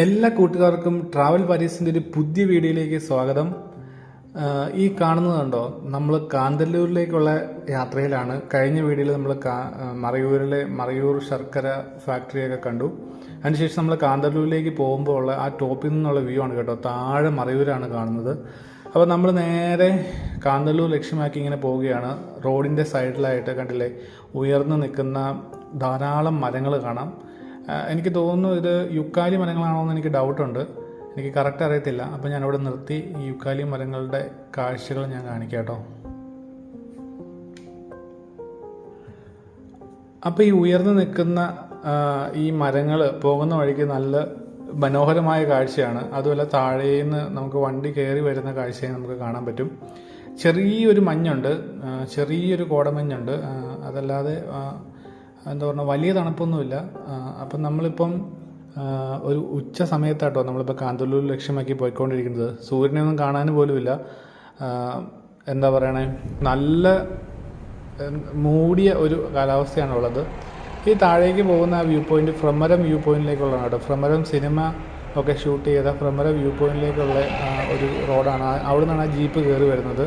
എല്ലാ കൂട്ടുകാർക്കും ട്രാവൽ പാരീസിന്റെ ഒരു പുതിയ വീഡിയോയിലേക്ക് സ്വാഗതം. ഈ ഈ കാണുന്നതുണ്ടോ നമ്മൾ കാന്തല്ലൂരിലേക്കുള്ള യാത്രയിലാണ്. കഴിഞ്ഞ വീഡിയോയിൽ നമ്മൾ മറയൂരിലെ മറയൂർ ശർക്കര ഫാക്ടറിയൊക്കെ കണ്ടു. അതിനുശേഷം നമ്മൾ കാന്തല്ലൂരിലേക്ക് പോകുമ്പോൾ ഉള്ള ആ ടോപ്പിൽ നിന്നുള്ള വ്യൂ ആണ് കേട്ടോ. താഴെ മറയൂരാണ് കാണുന്നത്. അപ്പോൾ നമ്മൾ നേരെ കാന്തല്ലൂർ ലക്ഷ്യമാക്കി ഇങ്ങനെ പോവുകയാണ്. റോഡിന്റെ സൈഡിലായിട്ട് കണ്ടില്ലേ? ഉയർന്നു നിൽക്കുന്ന ധാരാളം മരങ്ങൾ കാണാം. എനിക്ക് തോന്നുന്നു ഇത് യുക്കാലി മരങ്ങളാണോ എന്ന് എനിക്ക് ഡൗട്ടുണ്ട്. എനിക്ക് കറക്റ്റ് അറിയത്തില്ല. അപ്പോൾ അവിടെ നിർത്തി ഈ യുക്കാലി മരങ്ങളുടെ കാഴ്ചകൾ ഞാൻ കാണിക്കാം കേട്ടോ. അപ്പോൾ ഈ ഉയർന്നു നിൽക്കുന്ന ഈ മരങ്ങൾ പോകുന്ന വഴിക്ക് നല്ല മനോഹരമായ കാഴ്ചയാണ്. അതുപോലെ താഴേന്ന് നമുക്ക് വണ്ടി കയറി വരുന്ന കാഴ്ചയെ നമുക്ക് കാണാൻ പറ്റും. ചെറിയൊരു മഞ്ഞുണ്ട്. ചെറിയൊരു കോടമഞ്ഞുണ്ട്. അതല്ലാതെ എന്താ പറയുക വലിയ തണുപ്പൊന്നുമില്ല. അപ്പം നമ്മളിപ്പം ഒരു ഉച്ച സമയത്താട്ടോ നമ്മളിപ്പോൾ കാന്തല്ലൂർ ലക്ഷ്യമാക്കി പോയിക്കൊണ്ടിരിക്കുന്നത്. സൂര്യനെയൊന്നും കാണാൻ പോലുമില്ല. എന്താ പറയണേ നല്ല മൂടിയ ഒരു കാലാവസ്ഥയാണ് ഉള്ളത് ഈ താഴേക്ക് പോകുന്ന ആ വ്യൂ പോയിന്റ് ഫ്രമരം വ്യൂ പോയിന്റിലേക്കുള്ളതാണ് കേട്ടോ. ഫ്രമരം സിനിമ ഒക്കെ ഷൂട്ട് ചെയ്ത ഫ്രമരം വ്യൂ പോയിന്റിലേക്കുള്ള ഒരു റോഡാണ്. അവിടെ നിന്നാണ് ആ ജീപ്പ് കയറി വരുന്നത്.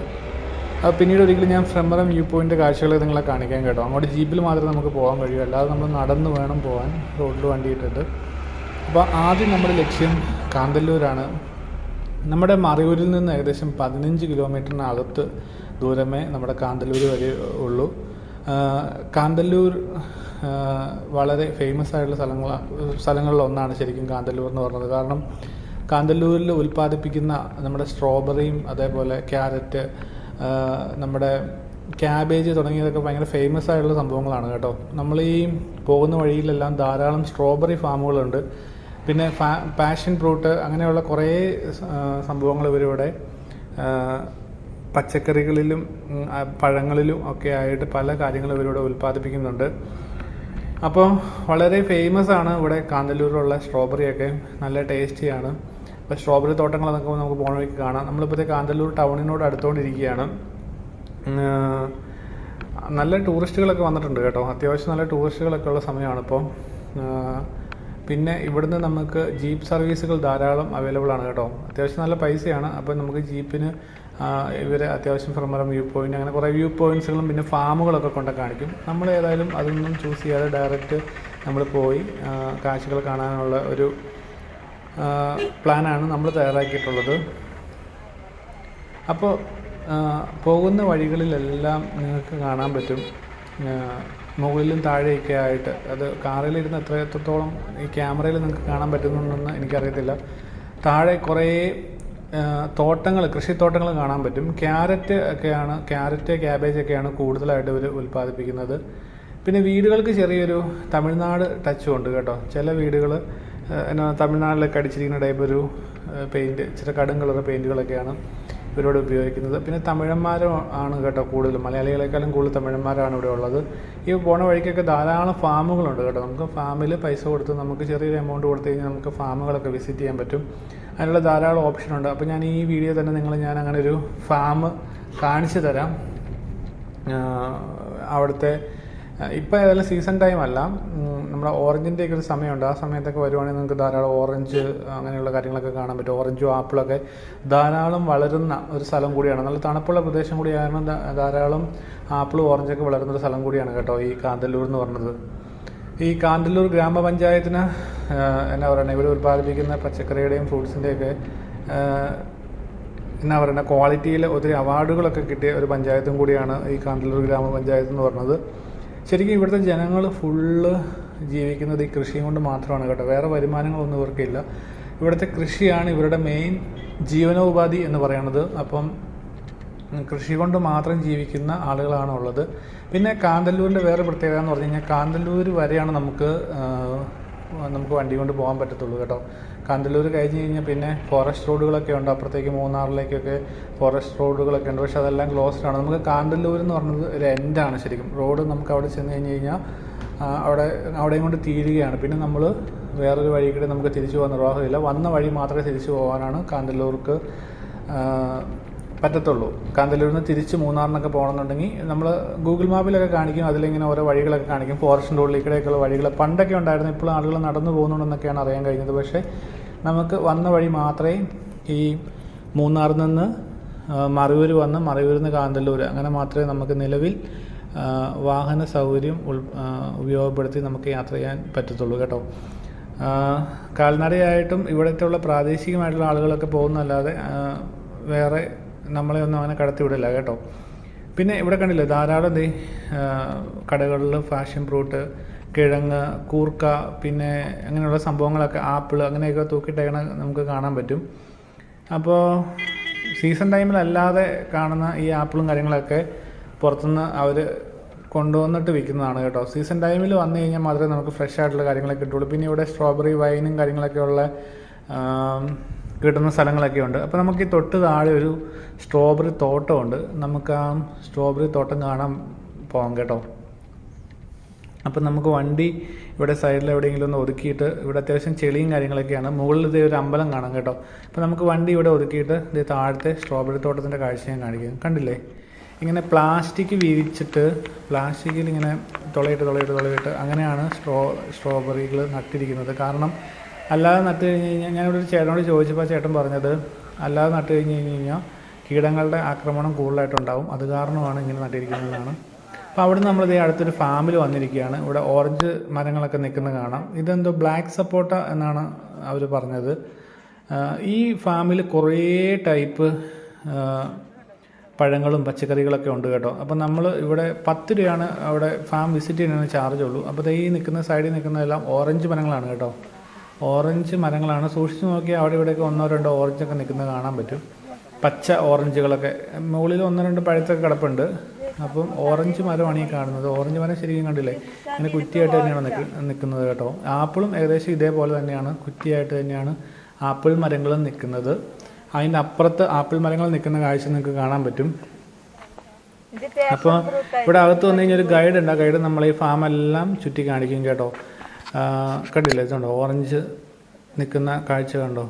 പിന്നീട് ഒരിക്കലും ഞാൻ ഫ്രംബറം വ്യൂ പോയിന്റ് കാഴ്ചകൾ നിങ്ങളെ കാണിക്കാൻ കേട്ടോ. അങ്ങോട്ട് ജീപ്പിൽ മാത്രമേ നമുക്ക് പോകാൻ കഴിയൂ. അല്ലാതെ നമ്മൾ നടന്ന് വേണം പോകാൻ റോഡിൽ വണ്ടി അപ്പോൾ ആദ്യം നമ്മുടെ ലക്ഷ്യം കാന്തല്ലൂരാണ്. നമ്മുടെ മറയൂരിൽ നിന്ന് ഏകദേശം പതിനഞ്ച് കിലോമീറ്ററിനകത്ത് ദൂരമേ നമ്മുടെ കാന്തല്ലൂർ വരെ ഉള്ളൂ. കാന്തല്ലൂർ വളരെ ഫേമസ് ആയിട്ടുള്ള സ്ഥലങ്ങൾ സ്ഥലങ്ങളിൽ ഒന്നാണ് ശരിക്കും കാന്തല്ലൂർ എന്ന് പറയുന്നത് കാരണം കാന്തല്ലൂരിൽ ഉൽപ്പാദിപ്പിക്കുന്ന നമ്മുടെ സ്ട്രോബെറിയും അതേപോലെ ക്യാരറ്റ് നമ്മുടെ ക്യാബേജ് തുടങ്ങിയതൊക്കെ ഭയങ്കര ഫേമസ് ആയിട്ടുള്ള സംഭവങ്ങളാണ് കേട്ടോ. നമ്മൾ ഈ പോകുന്ന വഴിയിലെല്ലാം ധാരാളം സ്ട്രോബെറി ഫാമുകളുണ്ട് പിന്നെ പാഷൻ ഫ്രൂട്ട് അങ്ങനെയുള്ള കുറേ സംഭവങ്ങൾ ഇവരിവിടെ പച്ചക്കറികളിലും പഴങ്ങളിലും ഒക്കെ ആയിട്ട് പല കാര്യങ്ങളും ഇവരിവിടെ ഉൽപ്പാദിപ്പിക്കുന്നുണ്ട്. അപ്പോൾ വളരെ ഫേമസ് ആണ് ഇവിടെ കാന്തല്ലൂരിലുള്ള സ്ട്രോബെറിയൊക്കെ നല്ല ടേസ്റ്റിയാണ് അപ്പോൾ സ്ട്രോബെറി തോട്ടങ്ങൾ തോട്ടങ്ങളൊക്കെ നമുക്ക് പോകണ വഴിക്ക് കാണാം. നമ്മളിപ്പോഴത്തെ കാന്തല്ലൂർ ടൗണിനോട് അടുത്തുകൊണ്ടിരിക്കുകയാണ് നല്ല ടൂറിസ്റ്റുകളൊക്കെ വന്നിട്ടുണ്ട് കേട്ടോ. അത്യാവശ്യം നല്ല ടൂറിസ്റ്റുകളൊക്കെ ഉള്ള സമയമാണ് ഇപ്പോൾ പിന്നെ ഇവിടുന്ന് നമുക്ക് ജീപ്പ് സർവീസുകൾ ധാരാളം അവൈലബിൾ ആണ് കേട്ടോ. അത്യാവശ്യം നല്ല പൈസയാണ്. അപ്പോൾ നമുക്ക് ജീപ്പിന് ഇവർ അത്യാവശ്യം ഫ്രമറം വ്യൂ പോയിന്റ് അങ്ങനെ കുറേ വ്യൂ പോയിന്റ്സുകളും പിന്നെ ഫാമുകളൊക്കെ കൊണ്ട് കാണിക്കും. നമ്മൾ ഏതായാലും അതൊന്നും ചൂസ് ചെയ്യാതെ ഡയറക്റ്റ് നമ്മൾ പോയി കാഴ്ചകൾ കാണാനുള്ള ഒരു പ്ലാനാണ് നമ്മൾ തയ്യാറാക്കിയിട്ടുള്ളത്. അപ്പോൾ പോകുന്ന വഴികളിലെല്ലാം നിങ്ങൾക്ക് കാണാൻ പറ്റും. മുകളിലും താഴെയൊക്കെ ആയിട്ട്. അത് കാറിലിരുന്ന് എത്ര എത്രത്തോളം ഈ ക്യാമറയിൽ നിങ്ങൾക്ക് കാണാൻ പറ്റുന്നുണ്ടെന്ന് എനിക്കറിയത്തില്ല. താഴെ കുറേ തോട്ടങ്ങൾ കൃഷിത്തോട്ടങ്ങൾ കാണാൻ പറ്റും. ക്യാരറ്റ് ഒക്കെയാണ് ക്യാരറ്റ് ക്യാബേജ് ഒക്കെയാണ് കൂടുതലായിട്ട് ഇവർ ഉൽപ്പാദിപ്പിക്കുന്നത്. പിന്നെ വീടുകൾക്ക് ചെറിയൊരു തമിഴ്നാട് ടച്ചും ഉണ്ട് കേട്ടോ. ചില വീടുകൾ എന്നാ തമിഴ്നാട്ടിലൊക്കെ അടിച്ചിരിക്കുന്ന ടൈപ്പ് ഒരു പെയിന്റ് ചില കടും കളർ പെയിന്റുകളൊക്കെയാണ് ഇവരോട് ഉപയോഗിക്കുന്നത്. പിന്നെ തമിഴന്മാരും ആണ് കേട്ടോ കൂടുതലും. മലയാളികളെക്കാളും കൂടുതൽ തമിഴന്മാരാണ് ഇവിടെ ഉള്ളത്. ഈ പോണ വഴിക്കൊക്കെ ധാരാളം ഫാമുകളുണ്ട് കേട്ടോ. നമുക്ക് ഫാമിൽ പൈസ കൊടുത്ത് നമുക്ക് ചെറിയൊരു എമൗണ്ട് കൊടുത്തു കഴിഞ്ഞാൽ നമുക്ക് ഫാമുകളൊക്കെ വിസിറ്റ് ചെയ്യാൻ പറ്റും. അതിനുള്ള ധാരാളം ഓപ്ഷനുണ്ട് അപ്പോൾ ഞാൻ ഈ വീഡിയോ തന്നെ നിങ്ങൾ ഞാൻ അങ്ങനെ ഒരു ഫാം കാണിച്ചു തരാം. അവിടുത്തെ ഇപ്പോൾ ഏതായാലും സീസൺ ടൈം അല്ല. നമ്മുടെ ഓറഞ്ചിന്റെ ഒക്കെ ഒരു സമയമുണ്ട്. ആ സമയത്തൊക്കെ വരുവാണെങ്കിൽ നിങ്ങൾക്ക് ധാരാളം ഓറഞ്ച് അങ്ങനെയുള്ള കാര്യങ്ങളൊക്കെ കാണാൻ പറ്റും. ഓറഞ്ചും ആപ്പിളൊക്കെ ധാരാളം വളരുന്ന ഒരു സ്ഥലം കൂടിയാണ്. നല്ല തണുപ്പുള്ള പ്രദേശം കൂടി കാരണം ധാരാളം ആപ്പിളും ഓറഞ്ചൊക്കെ വളരുന്ന ഒരു സ്ഥലം കൂടിയാണ് കേട്ടോ ഈ കാന്തല്ലൂർ എന്ന് പറഞ്ഞത്. ഈ കാന്തല്ലൂർ ഗ്രാമപഞ്ചായത്തിന് എന്നാ പറയുന്നത് ഇവിടെ ഉൽപ്പാദിപ്പിക്കുന്ന പച്ചക്കറിയുടെയും ഫ്രൂട്ട്സിന്റെയൊക്കെ എന്നാ പറയുക ക്വാളിറ്റിയിൽ ഒത്തിരി അവാർഡുകളൊക്കെ കിട്ടിയ ഒരു പഞ്ചായത്തും കൂടിയാണ് ഈ കാന്തല്ലൂർ ഗ്രാമപഞ്ചായത്ത് എന്ന് പറഞ്ഞത്. ശരിക്കും ഇവിടുത്തെ ജനങ്ങൾ ഫുള്ള് ജീവിക്കുന്നത് ഈ കൃഷിയും കൊണ്ട് മാത്രമാണ് കേട്ടോ. വേറെ വരുമാനങ്ങളൊന്നും ഇവർക്കില്ല. ഇവിടുത്തെ കൃഷിയാണ് ഇവരുടെ മെയിൻ ജീവനോപാധി എന്ന് പറയുന്നത്. അപ്പം കൃഷി കൊണ്ട് മാത്രം ജീവിക്കുന്ന ആളുകളാണ് ഉള്ളത്. പിന്നെ കാന്തല്ലൂരിന്റെ വേറെ പ്രത്യേകത എന്ന് പറഞ്ഞു കഴിഞ്ഞാൽ കാന്തല്ലൂർ വരെയാണ് നമുക്ക് നമുക്ക് വണ്ടി കൊണ്ട് പോകാൻ പറ്റത്തുള്ളൂ കേട്ടോ. കാന്തല്ലൂർ കഴിഞ്ഞ് കഴിഞ്ഞാൽ പിന്നെ ഫോറസ്റ്റ് റോഡുകളൊക്കെ ഉണ്ട്. അപ്പുറത്തേക്ക് മൂന്നാറിലേക്കൊക്കെ ഫോറസ്റ്റ് റോഡുകളൊക്കെ ഉണ്ട്. പക്ഷെ അതെല്ലാം ക്ലോസ്ഡ് ആണ്. നമുക്ക് കാന്തല്ലൂർ എന്ന് പറഞ്ഞത് ഒരു എൻഡാണ് ശരിക്കും. റോഡ് നമുക്ക് അവിടെ ചെന്ന് കഴിഞ്ഞ് കഴിഞ്ഞാൽ അവിടെ അവിടെയും കൊണ്ട് തീരുകയാണ്. പിന്നെ നമ്മൾ വേറൊരു വഴി കൂടി നമുക്ക് തിരിച്ചു പോകാൻ നിർവാഹമില്ല. വന്ന വഴി മാത്രമേ തിരിച്ചു പോകാനാണ് കാന്തല്ലൂർക്ക് പറ്റത്തുള്ളൂ. കാന്തല്ലൂരിൽ നിന്ന് തിരിച്ച് മൂന്നാറിനൊക്കെ പോകണമെന്നുണ്ടെങ്കിൽ നമ്മൾ ഗൂഗിൾ മാപ്പിലൊക്കെ കാണിക്കും അതിലിങ്ങനെ ഓരോ വഴികളൊക്കെ കാണിക്കും. ഫോറസ്റ്റിന്റെ ഉള്ളിൽ കൂടെയൊക്കെയുള്ള വഴികൾ പണ്ടൊക്കെ ഉണ്ടായിരുന്നു ഇപ്പോൾ ആളുകൾ നടന്നു പോകുന്നുണ്ടെന്നൊക്കെയാണ് അറിയാൻ കഴിഞ്ഞത്. പക്ഷേ നമുക്ക് വന്ന വഴി മാത്രമേ ഈ മൂന്നാറിൽ നിന്ന് മറയൂർ വന്ന് മറയൂരിൽ നിന്ന് കാന്തല്ലൂർ അങ്ങനെ മാത്രമേ നമുക്ക് നിലവിൽ വാഹന സൗകര്യം ഉപയോഗപ്പെടുത്തി നമുക്ക് യാത്ര ചെയ്യാൻ പറ്റത്തുള്ളൂ കേട്ടോ. കാൽനടയായിട്ടും ഇവിടത്തുള്ള പ്രാദേശികമായിട്ടുള്ള ആളുകളൊക്കെ പോകുന്നതല്ലാതെ വേറെ നമ്മളെ ഒന്നും അങ്ങനെ കടത്തി കടത്തിവിടില്ല കേട്ടോ. പിന്നെ ഇവിടെ കണ്ടില്ലേ ധാരാളം ദേ കടകളിൽ ഫാഷൻ ഫ്രൂട്ട് കിഴങ്ങ് കൂർക്ക പിന്നെ അങ്ങനെയുള്ള സംഭവങ്ങളൊക്കെ ആപ്പിൾ അങ്ങനെയൊക്കെ തൂക്കിയിട്ടേക്കണ നമുക്ക് കാണാൻ പറ്റും. അപ്പോൾ സീസൺ ടൈമിലല്ലാതെ കാണുന്ന ഈ ആപ്പിളും കാര്യങ്ങളൊക്കെ പുറത്തുനിന്ന് അവർ കൊണ്ടുവന്നിട്ട് വിൽക്കുന്നതാണ് കേട്ടോ. സീസൺ ടൈമിൽ വന്നു കഴിഞ്ഞാൽ മാത്രമേ നമുക്ക് ഫ്രഷ് ആയിട്ടുള്ള കാര്യങ്ങളൊക്കെ കിട്ടുള്ളൂ. പിന്നെ ഇവിടെ സ്ട്രോബെറി വൈനും കാര്യങ്ങളൊക്കെ ഉള്ള കിട്ടുന്ന സ്ഥലങ്ങളൊക്കെ ഉണ്ട്. അപ്പോൾ നമുക്ക് ഈ തൊട്ട് താഴെ ഒരു സ്ട്രോബെറി തോട്ടമുണ്ട്. നമുക്ക് ആ സ്ട്രോബെറി തോട്ടം കാണാൻ പോകാം കേട്ടോ. അപ്പം നമുക്ക് വണ്ടി ഇവിടെ സൈഡിൽ എവിടെയെങ്കിലും ഒന്ന് ഒതുക്കിയിട്ട് ഇവിടെ അത്യാവശ്യം ചെളിയും കാര്യങ്ങളൊക്കെയാണ്. മുകളിൽ ഇതേ ഒരു അമ്പലം കാണാം കേട്ടോ. അപ്പോൾ നമുക്ക് വണ്ടി ഇവിടെ ഒതുക്കിയിട്ട് ഇത് താഴത്തെ സ്ട്രോബെറി തോട്ടത്തിന്റെ കാഴ്ച ഞാൻ കാണിക്കാം. കണ്ടില്ലേ? ഇങ്ങനെ പ്ലാസ്റ്റിക് വിരിച്ചിട്ട് പ്ലാസ്റ്റിക്കിൽ ഇങ്ങനെ തുളയിട്ട് തുളയിട്ട് തുളയിട്ട് അങ്ങനെയാണ് സ്ട്രോ സ്ട്രോബെറികൾ നട്ടിരിക്കുന്നത്. കാരണം അല്ലാതെ നട്ട് കഴിഞ്ഞ് കഴിഞ്ഞാൽ ഞാനിവിടെ ഒരു ചേട്ടനോട് ചോദിച്ചപ്പോൾ ചേട്ടൻ പറഞ്ഞത് അല്ലാതെ നട്ട് കഴിഞ്ഞ് കഴിഞ്ഞ് കഴിഞ്ഞാൽ കീടങ്ങളുടെ ആക്രമണം കൂടുതലായിട്ടുണ്ടാവും. അത് കാരണമാണ് ഇങ്ങനെ നട്ടിരിക്കുന്നതെന്നാണ്. അപ്പോൾ അവിടെ നമ്മൾ ഇതേ അടുത്തൊരു ഫാമിൽ വന്നിരിക്കുകയാണ്. ഇവിടെ ഓറഞ്ച് മരങ്ങളൊക്കെ നിൽക്കുന്നത് കാണാം. ഇതെന്തോ ബ്ലാക്ക് സപ്പോട്ട എന്നാണ് അവർ പറഞ്ഞത്. ഈ ഫാമിൽ കുറേ ടൈപ്പ് പഴങ്ങളും പച്ചക്കറികളൊക്കെ ഉണ്ട് കേട്ടോ. അപ്പോൾ നമ്മൾ ഇവിടെ പത്ത് രൂപയാണ് അവിടെ ഫാം വിസിറ്റ് ചെയ്യുന്നതിന് ചാർജ് ഉള്ളൂ. അപ്പോൾ ഈ നിൽക്കുന്ന സൈഡിൽ നിൽക്കുന്നതെല്ലാം ഓറഞ്ച് മരങ്ങളാണ് കേട്ടോ. ഓറഞ്ച് മരങ്ങളാണ്. സൂക്ഷിച്ചു നോക്കിയാൽ അവിടെ ഇവിടെയൊക്കെ ഒന്നോ രണ്ടോ ഓറഞ്ചൊക്കെ നിൽക്കുന്നത് കാണാൻ പറ്റും. പച്ച ഓറഞ്ചുകളൊക്കെ. മുകളിൽ ഒന്നോ രണ്ടോ പഴുത്തൊക്കെ കിടപ്പുണ്ട്. അപ്പം ഓറഞ്ച് മരമാണ് ഈ കാണുന്നത്. ഓറഞ്ച് മരം ശരിക്കും കണ്ടില്ലേ? ഇങ്ങനെ കുറ്റിയായിട്ട് തന്നെയാണ് നിൽക്ക് നിൽക്കുന്നത് കേട്ടോ. ആപ്പിളും ഏകദേശം ഇതേപോലെ തന്നെയാണ്. കുറ്റിയായിട്ട് തന്നെയാണ് ആപ്പിൾ മരങ്ങളും നിൽക്കുന്നത് അതിന്റെ അപ്പുറത്ത് ആപ്പിൾ മരങ്ങൾ നിൽക്കുന്ന കാഴ്ച നിങ്ങൾക്ക് കാണാൻ പറ്റും. അപ്പോൾ ഇവിടെ അകത്ത് വന്നു കഴിഞ്ഞാൽ ഒരു ഗൈഡ് ഉണ്ട്. ആ ഗൈഡ് നമ്മളെ ഈ ഫാം എല്ലാം ചുറ്റി കാണിക്കും കേട്ടോ. കണ്ടില്ലേ ഇതുണ്ടോ? ഓറഞ്ച് നിൽക്കുന്ന കാഴ്ച കണ്ടോ?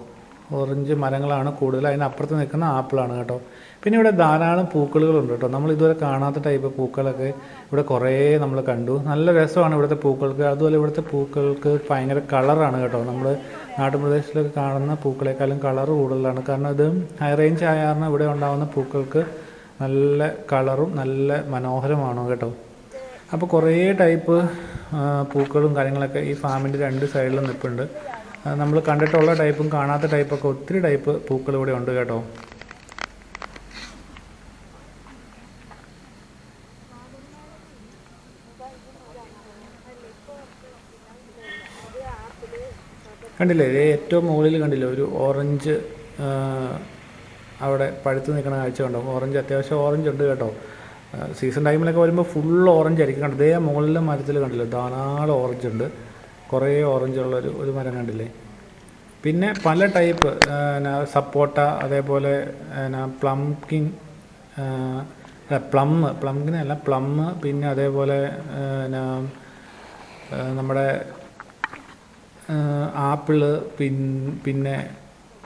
ഓറഞ്ച് മരങ്ങളാണ് കൂടുതൽ അതിനപ്പുറത്ത് നിൽക്കുന്ന ആപ്പിളാണ് കേട്ടോ. പിന്നെ ഇവിടെ ധാരാളം പൂക്കളുകളുണ്ട് കേട്ടോ. നമ്മൾ ഇതുവരെ കാണാത്ത ടൈപ്പ് പൂക്കളൊക്കെ ഇവിടെ കുറേ നമ്മൾ കണ്ടു. നല്ല രസമാണ് ഇവിടുത്തെ പൂക്കൾക്ക്. അതുപോലെ ഇവിടുത്തെ പൂക്കൾക്ക് ഭയങ്കര കളറാണ് കേട്ടോ. നമ്മൾ നാട്ടുപ്രദേശത്തിലൊക്കെ കാണുന്ന പൂക്കളെക്കാളും കളർ കൂടുതലാണ്. കാരണം ഇത് ഹൈ റേഞ്ച് ആയ കാരണം ഇവിടെ ഉണ്ടാകുന്ന പൂക്കൾക്ക് നല്ല കളറും നല്ല മനോഹരമാണ് കേട്ടോ. അപ്പോൾ കുറേ ടൈപ്പ് പൂക്കളും കാര്യങ്ങളൊക്കെ ഈ ഫാമിന്റെ രണ്ട് സൈഡിലും നിൽപ്പുണ്ട്. നമ്മൾ കണ്ടിട്ടുള്ള ടൈപ്പും കാണാത്ത ടൈപ്പൊക്കെ ഒത്തിരി ടൈപ്പ് പൂക്കൾ ഇവിടെ ഉണ്ട് കേട്ടോ. കണ്ടില്ലേ? ഏറ്റവും മുകളിൽ കണ്ടില്ലേ? ഒരു ഓറഞ്ച് അവിടെ പഴുത്ത് നിൽക്കുന്ന കാഴ്ച കണ്ടോ? ഓറഞ്ച് അത്യാവശ്യം ഓറഞ്ച് ഉണ്ട് കേട്ടോ. സീസൺ ടൈമിലൊക്കെ വരുമ്പോൾ ഫുൾ ഓറഞ്ച് ആയിരിക്കും. കണ്ടോ? ദേ മുകളിലെ മരത്തിൽ കണ്ടില്ല? ധാരാളം ഓറഞ്ച് ഉണ്ട്. കുറേ ഓറഞ്ച് ഉള്ള ഒരു മരം കണ്ടില്ലേ? പിന്നെ പല ടൈപ്പ് സപ്പോട്ട അതേപോലെ പ്ലംകിങ് പ്ലം പ്ലംകിനല്ല പ്ലം പിന്നെ അതേപോലെ നമ്മുടെ ആപ്പിൾ പിൻ പിന്നെ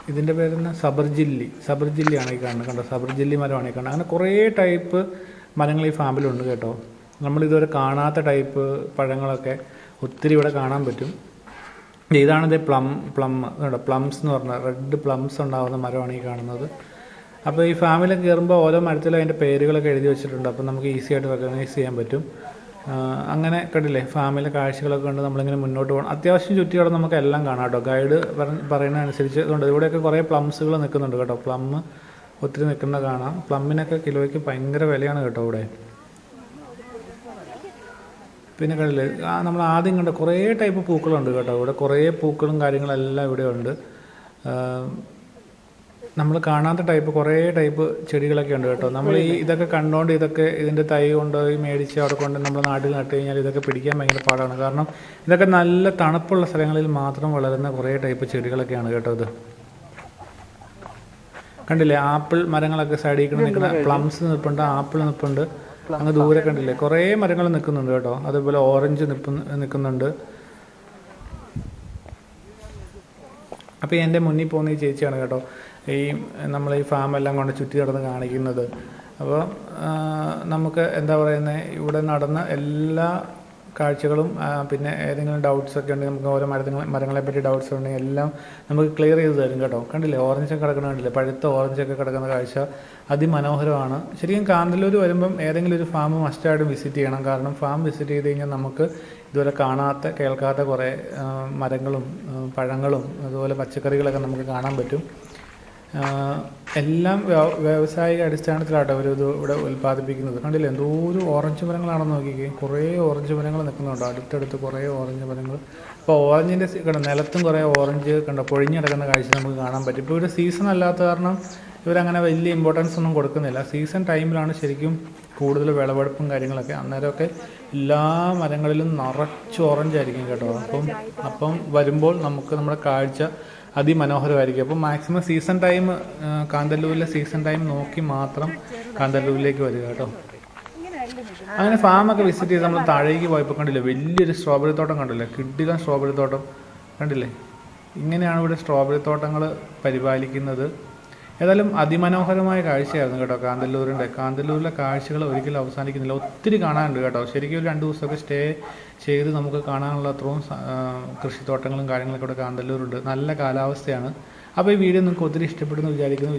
ഇതിന്റെ പേരെന്ന? സബർജില്ലി. സബർജില്ലിയാണ് ഈ കാണുന്നത്. കണ്ടോ? സബർജില്ലി മരമാണ് ഈ കാണുന്നത്. അങ്ങനെ കുറേ ടൈപ്പ് മരങ്ങൾ ഈ ഫാമിലുണ്ട് കേട്ടോ. നമ്മളിതുവരെ കാണാത്ത ടൈപ്പ് പഴങ്ങളൊക്കെ ഒത്തിരി ഇവിടെ കാണാൻ പറ്റും. ഇതാണിത് പ്ലം പ്ലം പ്ലംസ് എന്ന് പറഞ്ഞാൽ റെഡ് പ്ലംസ് ഉണ്ടാകുന്ന മരമാണ് ഈ കാണുന്നത്. അപ്പോൾ ഈ ഫാമിലൊക്കെ കയറുമ്പോൾ ഓരോ മരത്തിലും അതിന്റെ പേരുകളൊക്കെ എഴുതി വെച്ചിട്ടുണ്ട്. അപ്പോൾ നമുക്ക് ഈസി ആയിട്ട് റെക്കഗ്നൈസ് ചെയ്യാൻ പറ്റും. അങ്ങനെ കണ്ടില്ലേ ഫാമിലെ കാഴ്ചകളൊക്കെ കണ്ട് നമ്മളിങ്ങനെ മുന്നോട്ട് പോകണം. അത്യാവശ്യം ചുറ്റിയോടെ നമുക്ക് എല്ലാം കാണാം കേട്ടോ. ഗൈഡ് പറയുന്ന അനുസരിച്ച് അതുകൊണ്ട് ഇവിടെയൊക്കെ കുറേ പ്ലംസുകൾ നിൽക്കുന്നുണ്ട് കേട്ടോ. പ്ലം ഒത്തിരി നിൽക്കുന്നത് കാണാം. പ്ലമ്മിനൊക്കെ കിലോയ്ക്ക് ഭയങ്കര വിലയാണ് കേട്ടോ ഇവിടെ. പിന്നെ കണ്ടില്ലേ ആ നമ്മൾ ആദ്യം കണ്ട കുറേ ടൈപ്പ് പൂക്കളുണ്ട് കേട്ടോ. ഇവിടെ കുറേ പൂക്കളും കാര്യങ്ങളെല്ലാം ഇവിടെ ഉണ്ട്. നമ്മൾ കാണാത്ത ടൈപ്പ് കുറേ ടൈപ്പ് ചെടികളൊക്കെ ഉണ്ട് കേട്ടോ. നമ്മൾ ഈ ഇതൊക്കെ കണ്ടുകൊണ്ട് ഇതൊക്കെ ഇതിന്റെ തൈ കൊണ്ടുപോയി മേടിച്ച് അവിടെ കൊണ്ട് നമ്മൾ നാട്ടിൽ നട്ട് കഴിഞ്ഞാൽ ഇതൊക്കെ പിടിക്കാൻ ഭയങ്കര പാടാണ്. കാരണം ഇതൊക്കെ നല്ല തണുപ്പുള്ള സ്ഥലങ്ങളിൽ മാത്രം വളരുന്ന കുറേ ടൈപ്പ് ചെടികളൊക്കെയാണ് കേട്ടോ ഇത്. കണ്ടില്ലേ? ആപ്പിൾ മരങ്ങളൊക്കെ സൈഡിൽ കൂടെ നിൽക്കുന്ന പ്ലംസ് നിൽപ്പുണ്ട് ആപ്പിൾ നിൽപ്പുണ്ട്. അങ്ങ് ദൂരെ കണ്ടില്ലേ? കുറേ മരങ്ങൾ നിൽക്കുന്നുണ്ട് കേട്ടോ. അതേപോലെ ഓറഞ്ച് നിൽപ്പു നിൽക്കുന്നുണ്ട്. അപ്പോൾ എന്റെ മുന്നിൽ പോകുന്ന ഈ ചേച്ചിയാണ് കേട്ടോ. ഈ നമ്മൾ ഈ ഫാം എല്ലാം കൊണ്ട് ചുറ്റി നടന്ന് കാണിക്കുന്നത്. അപ്പോൾ നമുക്ക് എന്താ പറയുന്നത് ഇവിടെ നടന്ന എല്ലാ കാഴ്ചകളും പിന്നെ ഏതെങ്കിലും ഡൗട്ട്സ് ഒക്കെ ഉണ്ടെങ്കിൽ നമുക്ക് ഓരോ മരത്തിനെ മരങ്ങളെ പറ്റി ഡൗട്ട്സ് ഉണ്ടെങ്കിൽ എല്ലാം നമുക്ക് ക്ലിയർ ചെയ്ത് തരും കേട്ടോ. കണ്ടില്ലേ? ഓറഞ്ച് കിടക്കുന്ന കണ്ടില്ലേ? പഴുത്ത ഓറഞ്ച് ഒക്കെ കിടക്കുന്ന കാഴ്ച അതിമനോഹരമാണ്. ശരിക്കും കാന്തല്ലൂർ വരുമ്പം ഏതെങ്കിലും ഒരു ഫാം മസ്റ്റായിട്ടും വിസിറ്റ് ചെയ്യണം. കാരണം ഫാം വിസിറ്റ് ചെയ്ത് കഴിഞ്ഞാൽ നമുക്ക് ഇതുവരെ കാണാത്ത കേൾക്കാത്ത കുറേ മരങ്ങളും പഴങ്ങളും അതുപോലെ പച്ചക്കറികളൊക്കെ നമുക്ക് കാണാൻ പറ്റും. എല്ലാം വ്യാവസായിക അടിസ്ഥാനത്തിലാട്ടോ അവർ ഇത് ഇവിടെ ഉൽപ്പാദിപ്പിക്കുന്നത്. കണ്ടില്ലേ? എന്തോരം ഓറഞ്ച് മരങ്ങളാണെന്ന് നോക്കിക്കേ. കുറേ ഓറഞ്ച് മരങ്ങൾ നിൽക്കുന്നുണ്ട്. അടുത്തടുത്ത് കുറേ ഓറഞ്ച് മരങ്ങൾ. അപ്പോൾ ഓറഞ്ചിന്റെ കണ്ട? നിലത്തും കുറേ ഓറഞ്ച് കണ്ട? പൊഴിഞ്ഞിടക്കുന്ന കാഴ്ച നമുക്ക് കാണാൻ പറ്റും. ഇപ്പോൾ ഇവിടെ സീസൺ അല്ലാത്ത കാരണം ഇവരങ്ങനെ വലിയ ഇമ്പോർട്ടൻസ് ഒന്നും കൊടുക്കുന്നില്ല. സീസൺ ടൈമിലാണ് ശരിക്കും കൂടുതൽ വിളവെടുപ്പും കാര്യങ്ങളൊക്കെ. അന്നേരമൊക്കെ എല്ലാ മരങ്ങളിലും നിറച്ച് ഓറഞ്ച് ആയിരിക്കും കേട്ടോ. അപ്പം അപ്പം വരുമ്പോൾ നമുക്ക് നമ്മുടെ കാഴ്ച അതിമനോഹരമായിരിക്കും. അപ്പം മാക്സിമം സീസൺ ടൈം കാന്തല്ലൂരിലെ സീസൺ ടൈം നോക്കി മാത്രം കാന്തല്ലൂരിലേക്ക് വരിക കേട്ടോ. അങ്ങനെ ഫാമൊക്കെ വിസിറ്റ് ചെയ്ത് നമ്മൾ താഴേക്ക് പോയപ്പോൾ കണ്ടില്ലേ വലിയൊരു സ്ട്രോബെറി തോട്ടം കണ്ടില്ലേ? കിഡിലും സ്ട്രോബെറി തോട്ടം കണ്ടില്ലേ? ഇങ്ങനെയാണ് ഇവിടെ സ്ട്രോബെറി തോട്ടങ്ങൾ പരിപാലിക്കുന്നത്. ഏതായാലും അതിമനോഹരമായ കാഴ്ചയായിരുന്നു കേട്ടോ കാന്തല്ലൂരിന്റെ. കാന്തല്ലൂരിലെ കാഴ്ചകൾ ഒരിക്കലും അവസാനിക്കുന്നില്ല. ഒത്തിരി കാണാനുണ്ട് കേട്ടോ. ശരിക്കും ഒരു രണ്ട് ദിവസമൊക്കെ സ്റ്റേ ചെയ്ത് നമുക്ക് കാണാനുള്ള അത്രയും കൃഷിത്തോട്ടങ്ങളും കാര്യങ്ങളൊക്കെ ഇവിടെ കാന്തല്ലൂരുണ്ട്. നല്ല കാലാവസ്ഥയാണ്. അപ്പോൾ ഈ വീഡിയോ നിങ്ങൾക്ക് ഒത്തിരി ഇഷ്ടപ്പെടുന്നു വിചാരിക്കുന്നു.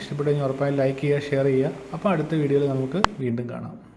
ഇഷ്ടപ്പെട്ടു കഴിഞ്ഞാൽ ഉറപ്പായും ലൈക്ക് ചെയ്യുക ഷെയർ ചെയ്യുക. അപ്പോൾ അടുത്ത വീഡിയോയിൽ നമുക്ക് വീണ്ടും കാണാം.